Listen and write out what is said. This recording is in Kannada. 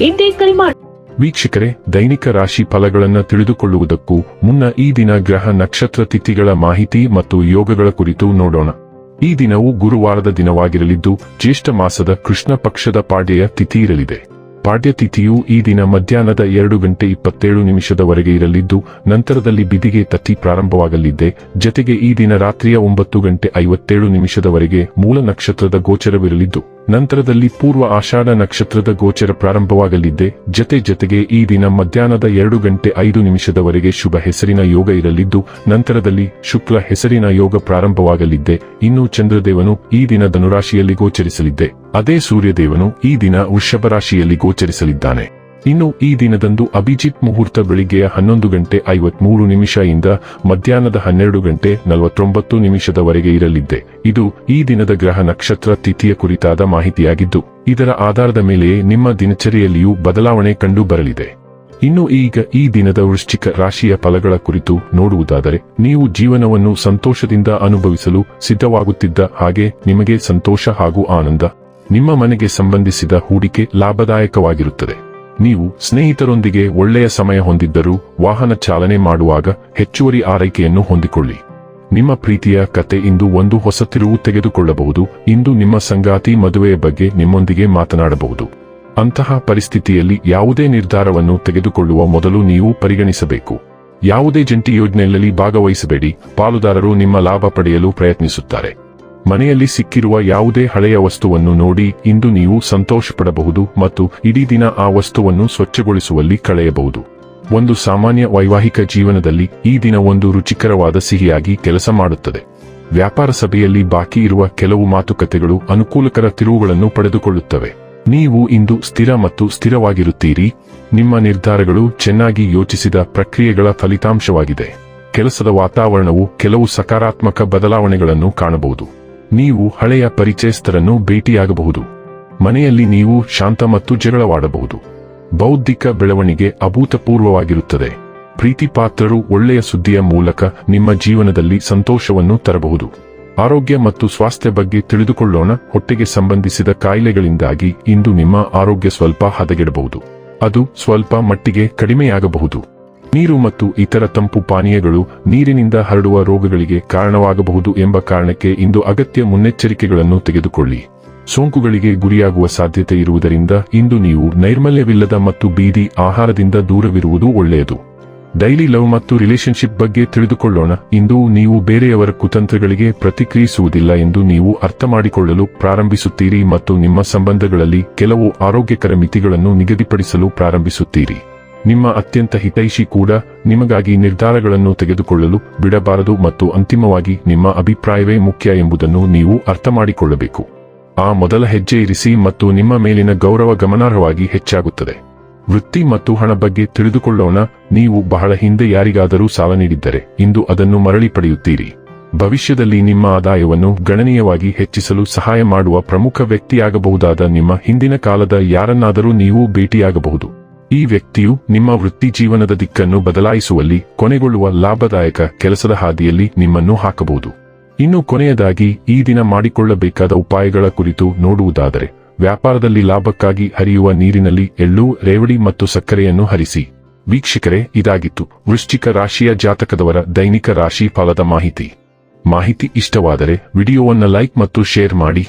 ಹಿಂದೆ ಕರೆ ಮಾಡಿ ವೀಕ್ಷಕರೇ, ದೈನಿಕ ರಾಶಿ ಫಲಗಳನ್ನು ತಿಳಿದುಕೊಳ್ಳುವುದಕ್ಕೂ ಮುನ್ನ ಈ ದಿನ ಗ್ರಹ ನಕ್ಷತ್ರ ತಿಥಿಗಳ ಮಾಹಿತಿ ಮತ್ತು ಯೋಗಗಳ ಕುರಿತು ನೋಡೋಣ. ಈ ದಿನವು ಗುರುವಾರದ ದಿನವಾಗಿರಲಿದ್ದು, ಜ್ಯೇಷ್ಠ ಮಾಸದ ಕೃಷ್ಣ ಪಕ್ಷದ ಪಾಡ್ಯ ತಿಥಿ ಇರಲಿದೆ. ಪಾಡ್ಯ ತಿಥಿಯು ಈ ದಿನ ಮಧ್ಯಾಹ್ನದ ಎರಡು ಗಂಟೆ ಇಪ್ಪತ್ತೇಳು ನಿಮಿಷದವರೆಗೆ ಇರಲಿದ್ದು, ನಂತರದಲ್ಲಿ ಬಿದಿಗೆ ತತ್ತಿ ಪ್ರಾರಂಭವಾಗಲಿದೆ. ಜತೆಗೆ ಈ ದಿನ ರಾತ್ರಿಯ ಒಂಬತ್ತು ಗಂಟೆ ಐವತ್ತೇಳು ನಿಮಿಷದವರೆಗೆ ಮೂಲ ನಕ್ಷತ್ರದ ಗೋಚರವಿರಲಿದ್ದು ನಂತರದಲ್ಲಿ ಪೂರ್ವ ಆಷಾಢ ನಕ್ಷತ್ರದ ಗೋಚರ ಪ್ರಾರಂಭವಾಗಲಿದ್ದೆ ಜತೆ ಜತೆಗೆ ಈ ದಿನ ಮಧ್ಯಾಹ್ನದ ಎರಡು ಗಂಟೆ ಐದು ನಿಮಿಷದವರೆಗೆ ಶುಭ ಹೆಸರಿನ ಯೋಗ ಇರಲಿದ್ದು, ನಂತರದಲ್ಲಿ ಶುಕ್ಲ ಹೆಸರಿನ ಯೋಗ ಪ್ರಾರಂಭವಾಗಲಿದ್ದೆ ಇನ್ನು ಚಂದ್ರದೇವನು ಈ ದಿನ ಧನುರಾಶಿಯಲ್ಲಿ ಗೋಚರಿಸಲಿದ್ದೆ ಅದೇ ಸೂರ್ಯದೇವನು ಈ ದಿನ ವೃಷಭ ರಾಶಿಯಲ್ಲಿ ಗೋಚರಿಸಲಿದ್ದಾನೆ. ಇನ್ನು ಈ ದಿನದಂದು ಅಭಿಜಿತ್ ಮುಹೂರ್ತ ಬೆಳಿಗ್ಗೆಯ ಹನ್ನೊಂದು ಗಂಟೆ ಐವತ್ಮೂರು ನಿಮಿಷ ಇಂದ ಮಧ್ಯಾಹ್ನದ ಹನ್ನೆರಡು ಗಂಟೆ ನಲವತ್ತೊಂಬತ್ತು ನಿಮಿಷದವರೆಗೆ ಇರಲಿದ್ದೆ. ಇದು ಈ ದಿನದ ಗ್ರಹ ನಕ್ಷತ್ರ ತಿಥಿಯ ಕುರಿತಾದ ಮಾಹಿತಿಯಾಗಿದ್ದು, ಇದರ ಆಧಾರದ ಮೇಲೆಯೇ ನಿಮ್ಮ ದಿನಚರಿಯಲ್ಲಿಯೂ ಬದಲಾವಣೆ ಕಂಡು ಬರಲಿದೆ ಇನ್ನು ಈಗ ಈ ದಿನದ ವೃಶ್ಚಿಕ ರಾಶಿಯ ಫಲಗಳ ಕುರಿತು ನೋಡುವುದಾದರೆ, ನೀವು ಜೀವನವನ್ನು ಸಂತೋಷದಿಂದ ಅನುಭವಿಸಲು ಸಿದ್ಧವಾಗುತ್ತಿದ್ದ ಹಾಗೆ ನಿಮಗೆ ಸಂತೋಷ ಹಾಗೂ ಆನಂದ ನಿಮ್ಮ ಮನೆಗೆ ಸಂಬಂಧಿಸಿದ ಹೂಡಿಕೆ ಲಾಭದಾಯಕವಾಗಿರುತ್ತದೆ. ನೀವು ಸ್ನೇಹಿತರೊಂದಿಗೆ ಒಳ್ಳೆಯ ಸಮಯ ಹೊಂದಿದ್ದರೂ ವಾಹನ ಚಾಲನೆ ಮಾಡುವಾಗ ಹೆಚ್ಚುವರಿ ಆರೈಕೆಯನ್ನು ಹೊಂದಿಕೊಳ್ಳಿ. ನಿಮ್ಮ ಪ್ರೀತಿಯ ಕತೆ ಇಂದು ಒಂದು ಹೊಸ ತಿರುವು ತೆಗೆದುಕೊಳ್ಳಬಹುದು. ಇಂದು ನಿಮ್ಮ ಸಂಗಾತಿ ಮದುವೆಯ ಬಗ್ಗೆ ನಿಮ್ಮೊಂದಿಗೆ ಮಾತನಾಡಬಹುದು. ಅಂತಹ ಪರಿಸ್ಥಿತಿಯಲ್ಲಿ ಯಾವುದೇ ನಿರ್ಧಾರವನ್ನು ತೆಗೆದುಕೊಳ್ಳುವ ಮೊದಲು ನೀವು ಪರಿಗಣಿಸಬೇಕು. ಯಾವುದೇ ಜಂಟಿ ಯೋಜನೆಯಲ್ಲಿ ಭಾಗವಹಿಸಬೇಡಿ. ಪಾಲುದಾರರು ನಿಮ್ಮ ಲಾಭ ಪಡೆಯಲು ಪ್ರಯತ್ನಿಸುತ್ತಾರೆ. ಮನೆಯಲ್ಲಿ ಸಿಕ್ಕಿರುವ ಯಾವುದೇ ಹಳೆಯ ವಸ್ತುವನ್ನು ನೋಡಿ ಇಂದು ನೀವು ಸಂತೋಷಪಡಬಹುದು ಮತ್ತು ಇಡೀ ದಿನ ಆ ವಸ್ತುವನ್ನು ಸ್ವಚ್ಛಗೊಳಿಸುವಲ್ಲಿ ಕಳೆಯಬಹುದು. ಒಂದು ಸಾಮಾನ್ಯ ವೈವಾಹಿಕ ಜೀವನದಲ್ಲಿ ಈ ದಿನ ಒಂದು ರುಚಿಕರವಾದ ಸಿಹಿಯಾಗಿ ಕೆಲಸ ಮಾಡುತ್ತದೆ. ವ್ಯಾಪಾರ ಸಭೆಯಲ್ಲಿ ಬಾಕಿ ಇರುವ ಕೆಲವು ಮಾತುಕತೆಗಳು ಅನುಕೂಲಕರ ತಿರುವುಗಳನ್ನು ಪಡೆದುಕೊಳ್ಳುತ್ತವೆ. ನೀವು ಇಂದು ಸ್ಥಿರ ಮತ್ತು ಸ್ಥಿರವಾಗಿರುತ್ತೀರಿ. ನಿಮ್ಮ ನಿರ್ಧಾರಗಳು ಚೆನ್ನಾಗಿ ಯೋಚಿಸಿದ ಪ್ರಕ್ರಿಯೆಗಳ ಫಲಿತಾಂಶವಾಗಿದೆ. ಕೆಲಸದ ವಾತಾವರಣವು ಕೆಲವು ಸಕಾರಾತ್ಮಕ ಬದಲಾವಣೆಗಳನ್ನು ಕಾಣಬಹುದು. ನೀವು ಹಳೆಯ ಪರಿಚಯಸ್ಥರನ್ನು ಭೇಟಿಯಾಗಬಹುದು. ಮನೆಯಲ್ಲಿ ನೀವು ಶಾಂತ ಮತ್ತು ಜಗಳವಾಡಬಹುದು. ಬೌದ್ಧಿಕ ಬೆಳವಣಿಗೆ ಅಭೂತಪೂರ್ವವಾಗಿರುತ್ತದೆ. ಪ್ರೀತಿಪಾತ್ರರು ಒಳ್ಳೆಯ ಸುದ್ದಿಯ ಮೂಲಕ ನಿಮ್ಮ ಜೀವನದಲ್ಲಿ ಸಂತೋಷವನ್ನು ತರಬಹುದು. ಆರೋಗ್ಯ ಮತ್ತು ಸ್ವಾಸ್ಥ್ಯ ಬಗ್ಗೆ ತಿಳಿದುಕೊಳ್ಳೋಣ. ಹೊಟ್ಟೆಗೆ ಸಂಬಂಧಿಸಿದ ಕಾಯಿಲೆಗಳಿಂದಾಗಿ ಇಂದು ನಿಮ್ಮ ಆರೋಗ್ಯ ಸ್ವಲ್ಪ ಹದಗೆಡಬಹುದು. ಅದು ಸ್ವಲ್ಪ ಮಟ್ಟಿಗೆ ಕಡಿಮೆಯಾಗಬಹುದು. ನೀರು ಮತ್ತು ಇತರ ತಂಪು ಪಾನೀಯಗಳು ನೀರಿನಿಂದ ಹರಡುವ ರೋಗಗಳಿಗೆ ಕಾರಣವಾಗಬಹುದು ಎಂಬ ಕಾರಣಕ್ಕೆ ಇಂದು ಅಗತ್ಯ ಮುನ್ನೆಚ್ಚರಿಕೆಗಳನ್ನು ತೆಗೆದುಕೊಳ್ಳಿ. ಸೋಂಕುಗಳಿಗೆ ಗುರಿಯಾಗುವ ಸಾಧ್ಯತೆ ಇರುವುದರಿಂದ ಇಂದು ನೀವು ನೈರ್ಮಲ್ಯವಿಲ್ಲದ ಮತ್ತು ಬೀದಿ ಆಹಾರದಿಂದ ದೂರವಿರುವುದು ಒಳ್ಳೆಯದು. ಡೈಲಿ ಲವ್ ಮತ್ತು ರಿಲೇಶನ್ಶಿಪ್ ಬಗ್ಗೆ ತಿಳಿದುಕೊಳ್ಳೋಣ. ಇಂದು ನೀವು ಬೇರೆಯವರ ಕುತಂತ್ರಗಳಿಗೆ ಪ್ರತಿಕ್ರಿಯಿಸುವುದಿಲ್ಲ ಎಂದು ನೀವು ಅರ್ಥ ಮಾಡಿಕೊಳ್ಳಲು ಪ್ರಾರಂಭಿಸುತ್ತೀರಿ ಮತ್ತು ನಿಮ್ಮ ಸಂಬಂಧಗಳಲ್ಲಿ ಕೆಲವು ಆರೋಗ್ಯಕರ ಮಿತಿಗಳನ್ನು ನಿಗದಿಪಡಿಸಲು ಪ್ರಾರಂಭಿಸುತ್ತೀರಿ. ನಿಮ್ಮ ಅತ್ಯಂತ ಹಿತೈಷಿ ಕೂಡ ನಿಮಗಾಗಿ ನಿರ್ಧಾರಗಳನ್ನು ತೆಗೆದುಕೊಳ್ಳಲು ಬಿಡಬಾರದು ಮತ್ತು ಅಂತಿಮವಾಗಿ ನಿಮ್ಮ ಅಭಿಪ್ರಾಯವೇ ಮುಖ್ಯ ಎಂಬುದನ್ನು ನೀವು ಅರ್ಥ ಮಾಡಿಕೊಳ್ಳಬೇಕು ಆ ಮೊದಲ ಹೆಜ್ಜೆ ಇರಿಸಿ ಮತ್ತು ನಿಮ್ಮ ಮೇಲಿನ ಗೌರವ ಗಮನಾರ್ಹವಾಗಿ ಹೆಚ್ಚಾಗುತ್ತದೆ. ವೃತ್ತಿ ಮತ್ತು ಹಣ ಬಗ್ಗೆ ತಿಳಿದುಕೊಳ್ಳೋಣ, ನೀವು ಬಹಳ ಹಿಂದೆ ಯಾರಿಗಾದರೂ ಸಾಲ ನೀಡಿದ್ದರೆ, ಇಂದು ಅದನ್ನು ಮರಳಿ ಪಡೆಯುತ್ತೀರಿ. ಭವಿಷ್ಯದಲ್ಲಿ ನಿಮ್ಮ ಆದಾಯವನ್ನು ಗಣನೀಯವಾಗಿ ಹೆಚ್ಚಿಸಲು ಸಹಾಯ ಮಾಡುವ ಪ್ರಮುಖ ವ್ಯಕ್ತಿಯಾಗಬಹುದಾದ ನಿಮ್ಮ ಹಿಂದಿನ ಕಾಲದ ಯಾರನ್ನಾದರೂ ನೀವು ಭೇಟಿಯಾಗಬಹುದು. ಈ ವ್ಯಕ್ತಿಯು ನಿಮ್ಮ ವೃತ್ತಿ ಜೀವನದ ದಿಕ್ಕನ್ನು ಬದಲಾಯಿಸುವಲ್ಲಿ ಕೊನೆಗೊಳ್ಳುವ ಲಾಭದಾಯಕ ಕೆಲಸದ ಹಾದಿಯಲ್ಲಿ ನಿಮ್ಮನ್ನು ಹಾಕಬಹುದು. ಇನ್ನು ಕೊನೆಯದಾಗಿ, ಈ ದಿನ ಮಾಡಿಕೊಳ್ಳಬೇಕಾದ ಉಪಾಯಗಳ ಕುರಿತು ನೋಡುವುದಾದರೆ, ವ್ಯಾಪಾರದಲ್ಲಿ ಲಾಭಕ್ಕಾಗಿ ಹರಿಯುವ ನೀರಿನಲ್ಲಿ ಎಳ್ಳು, ರೇವಡಿ ಮತ್ತು ಸಕ್ಕರೆಯನ್ನು ಹರಿಸಿ. ವೀಕ್ಷಕರೇ, ಇದಾಗಿತ್ತು ವೃಶ್ಚಿಕ ರಾಶಿಯ ಜಾತಕದವರ ದೈನಿಕ ರಾಶಿ ಫಲದ ಮಾಹಿತಿ. ಮಾಹಿತಿ ಇಷ್ಟವಾದರೆ, ವಿಡಿಯೋವನ್ನು ಲೈಕ್ ಮತ್ತು ಶೇರ್ ಮಾಡಿ.